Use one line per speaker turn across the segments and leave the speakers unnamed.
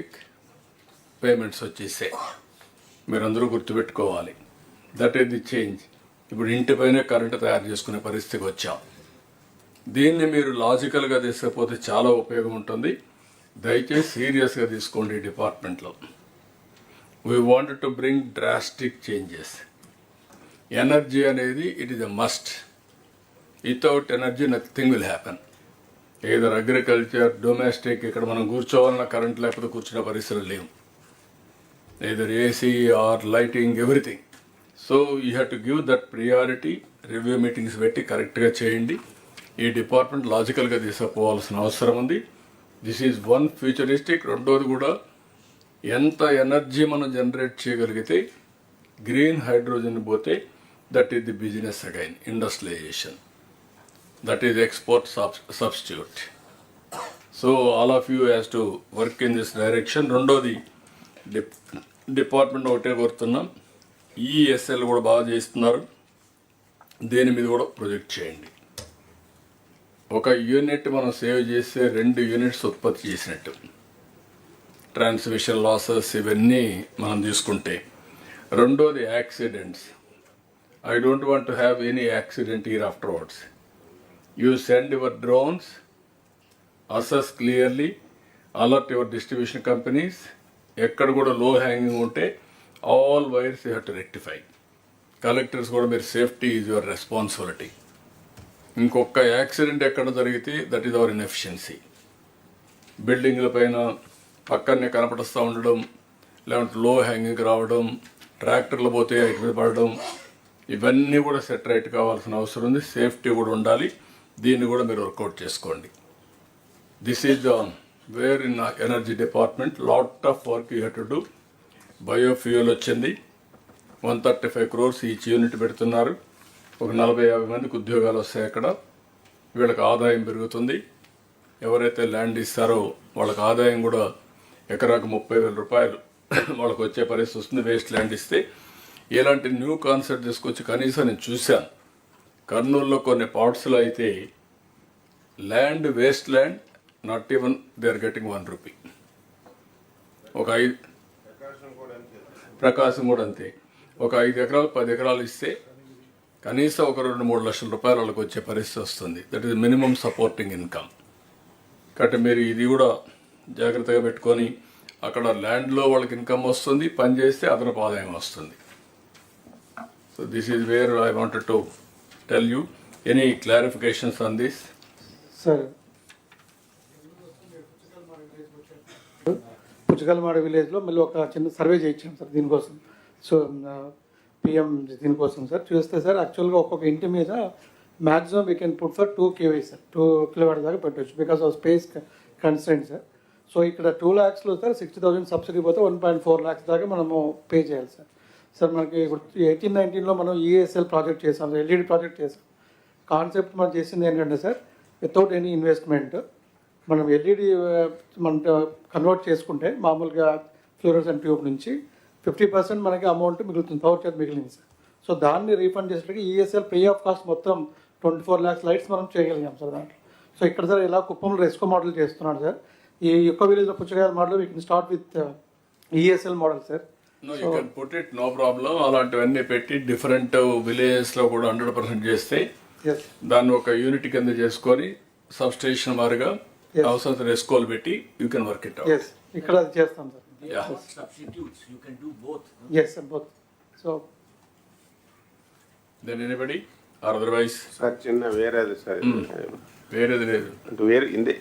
Payments వచ్చేసాయి. మీరందరూ గుర్తుపెట్టుకోవాలి. దట్ ఈస్ ది చేంజ్ ఇప్పుడు ఇంటిపైనే కరెంటు తయారు చేసుకునే పరిస్థితికి వచ్చాం. దీన్ని మీరు లాజికల్గా తీసుకపోతే చాలా ఉపయోగం ఉంటుంది. దయచేసి సీరియస్గా తీసుకోండి డిపార్ట్మెంట్లో we want to bring drastic changes energy అనేది it is a must without energy nothing will happen either agriculture domestic ఇక్కడ మనం కూర్చోవాలన్న కరెంట్ లేకపోతే కూర్చునే పరిస్థితులు లేవు. Either AC or lighting everything so you have to give that priority review meetings పెట్టి కరెక్ట్గా చేయండి. ఈ డిపార్ట్మెంట్ లాజికల్గా తీసుకుపోవాల్సిన అవసరం ఉంది. దిస్ ఈజ్ వన్ ఫ్యూచరిస్టిక్ రెండోది కూడా ఎంత ఎనర్జీ మనం జనరేట్ చేయగలిగితే గ్రీన్ హైడ్రోజన్ పోతే that is the business again industrialization that is export substitute so all of you has to work in this direction రెండోది డిప్ డిపార్ట్మెంట్ ఒకటే కోరుతున్నాం. ఈఎస్ఎల్ కూడా బాగా చేస్తున్నారు. దేని మీద కూడా ప్రొజెక్ట్ చేయండి. ఒక యూనిట్ మనం సేవ్ చేస్తే రెండు యూనిట్స్ ఉత్పత్తి చేసినట్టు. ట్రాన్స్మిషన్ లాసెస్ ఇవన్నీ మనం తీసుకుంటే. రెండోది accidents I don't want to have any accident here afterwards you send your drones assess clearly alert your distribution companies ఎక్కడ కూడా లో హ్యాంగింగ్ ఉంటే all wires you have to rectify collectors కూడా మీరు safety is your responsibility ఇంకొక accident ఎక్కడ జరిగితే that is our inefficiency బిల్డింగ్ల పైన పక్కనే కనపడుస్తూ ఉండడం లేదంటే లో హ్యాంగింగ్ రావడం ట్రాక్టర్లు పోతే ఇటు మీద పడడం ఇవన్నీ కూడా సెట్రైట్ కావాల్సిన అవసరం ఉంది. సేఫ్టీ కూడా ఉండాలి. దీన్ని కూడా మీరు వర్కౌట్ చేసుకోండి. This is the where in energy department lot of work you to do biofuel వచ్చింది. One thirty five crores each unit పెడుతున్నారు. ఒక నలభై యాభై మందికి ఉద్యోగాలు వస్తాయి అక్కడ. వీళ్ళకి ఆదాయం పెరుగుతుంది. ఎవరైతే ల్యాండ్ ఇస్తారో వాళ్ళకి ఆదాయం కూడా ఎకరాకు ముప్పై వేల రూపాయలు. వాళ్ళకి వచ్చే పరిస్థితి వస్తుంది. వేస్ట్ ల్యాండ్ ఇస్తే. ఇలాంటి న్యూ కాన్సెప్ట్ తీసుకొచ్చి కనీసం నేను చూశాను. కర్నూలులో కొన్ని పార్ట్స్లో అయితే land waste land not even they are getting one rupee ఒక ఐదు ప్రకాశం కూడా అంతే. ఒక ఐదు ఎకరాలు పది ఎకరాలు ఇస్తే కనీసం ఒక రెండు మూడు లక్షల రూపాయలు వాళ్ళకి వచ్చే పరిస్థితి వస్తుంది. That is minimum supporting income కాబట్టి మీరు ఇది కూడా జాగ్రత్తగా పెట్టుకొని అక్కడ ల్యాండ్లో వాళ్ళకి ఇన్కమ్ వస్తుంది పని చేస్తే అదనపు ఆదాయం వస్తుంది. So this is where I wanted to tell you any clarifications on this
sir Puchakalamada విలేజ్లో మళ్ళీ ఒక చిన్న సర్వే చేయించాం సార్ దీనికోసం. సో పిఎం um, uh, దీనికోసం సార్ చూస్తే సార్ యాక్చువల్గా ఒక్కొక్క ఇంటి మీద maximum we can put for two KV sir two kilometer దాకా పెట్టవచ్చు because of space constant sir so ఇక్కడ టూ ల్యాక్స్లో సార్ సిక్స్టీ థౌసండ్ సబ్సిడీ పోతే వన్ పాయింట్ ఫోర్ ల్యాక్స్ దాకా మనము పే చేయాలి సార్ సార్ మనకి ఇప్పుడు ఎయిటీన్ నైన్టీన్లో మనం ఈఎస్ఎల్ ప్రాజెక్ట్ చేసాం ఎల్ఈడి ప్రాజెక్ట్ చేసాం. కాన్సెప్ట్ మనం చేసింది ఏంటంటే సార్ వితౌట్ ఎనీ ఇన్వెస్ట్మెంట్ మనం ఎల్ఈడి uh, మనం uh, కన్వర్ట్ చేసుకుంటే మామూలుగా ఫ్లోరసెంట్ ట్యూబ్ నుంచి ఫిఫ్టీ పర్సెంట్ మనకి అమౌంట్ మిగులుతుంది పవర్ చార్జ్ మిగిలింది సార్. సో దాన్ని రీఫండ్ చేసేటప్పుడు ఈఎస్ఎల్ ఫ్రీ ఆఫ్ కాస్ట్ మొత్తం ట్వంటీ ఫోర్ ల్యాక్స్ లైట్స్ మనం చేయగలిగాం సార్ దాంట్లో. సో ఇక్కడ సార్ ఇలా కుప్పంలో రెస్కో మోడల్ చేస్తున్నాడు సార్. ఈ యొక్క విలేజ్లో పుచ్చకాయల model we can start with ESL model sir.
You can put it no problem అలాంటివన్నీ పెట్టి డిఫరెంట్ విలేజెస్లో కూడా హండ్రెడ్ పర్సెంట్ చేస్తే దాన్ని ఒక యూనిట్ కింద చేసుకొని సబ్ స్టేషన్ వారుగా అవసరం రెస్కోలు పెట్టి you can work it out
ఇక్కడ చేస్తాం sir.
Yeah.
substitutes. You can do both.
Yes sir both so
then anybody otherwise
sir చిన్న వేరేది సార్
వేరేది లేదు.
అంటే వేరే ఇందే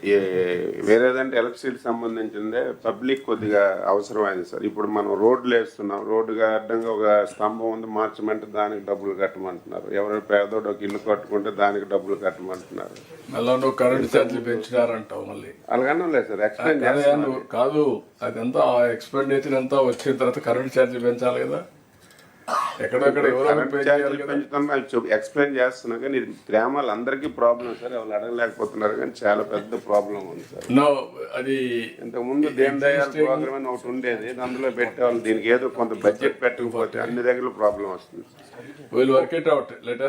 వేరేదంటే ఎలక్ట్రిసిటీ సంబంధించిందే పబ్లిక్ కొద్దిగా అవసరమైంది సార్. ఇప్పుడు మనం రోడ్లు వేస్తున్నాం రోడ్డుగా అడ్డంగా ఒక స్తంభం ఉంది మార్చమంటే దానికి డబ్బులు కట్టమంటున్నారు. ఎవరైనా పేదోడు ఒక ఇల్లు కట్టుకుంటే దానికి డబ్బులు కట్టమంటున్నారు.
మళ్ళా నువ్వు కరెంట్ ఛార్జీలు పెంచినారంటావు మళ్ళీ.
అలాగనే లేదు సార్ ఎక్స్ప్లెయిన్
కాదు అదంతా ఆ ఎక్స్పెండిచర్ అంతా వచ్చిన తర్వాత కరెంట్ ఛార్జీలు పెంచాలి కదా. ఎక్కడెక్కడ ఎవరో
ఎక్స్ప్లెయిన్ చేస్తున్నా కానీ ఇది గ్రామాలు అందరికీ ప్రాబ్లం సార్. ఎవరు అడగలేకపోతున్నారు కానీ చాలా పెద్ద ప్రాబ్లం ఉంది సార్.
నో అది
ఇంతకు ముందు దేని దయాల్ ప్రోగ్రామ్ అని ఒకటి ఉండేది. అందులో పెట్టేవాళ్ళు. దీనికి ఏదో కొంత బడ్జెట్ పెట్టకపోతే అన్ని దగ్గర ప్రాబ్లం వస్తుంది
will work it out let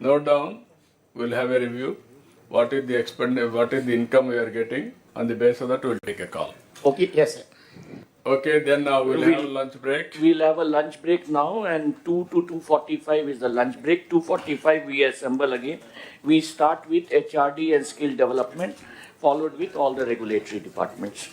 note down we'll have a review. What is the expend what is the income we are getting on the basis of that we'll take a call.
Okay, yes, sir.
Okay, then uh, we'll
We'll-
have a lunch break.
We'll have a lunch break now and two to two forty-five is the lunch break. Two forty-five we assemble again. We start with HRD and skill development, followed with all the regulatory departments.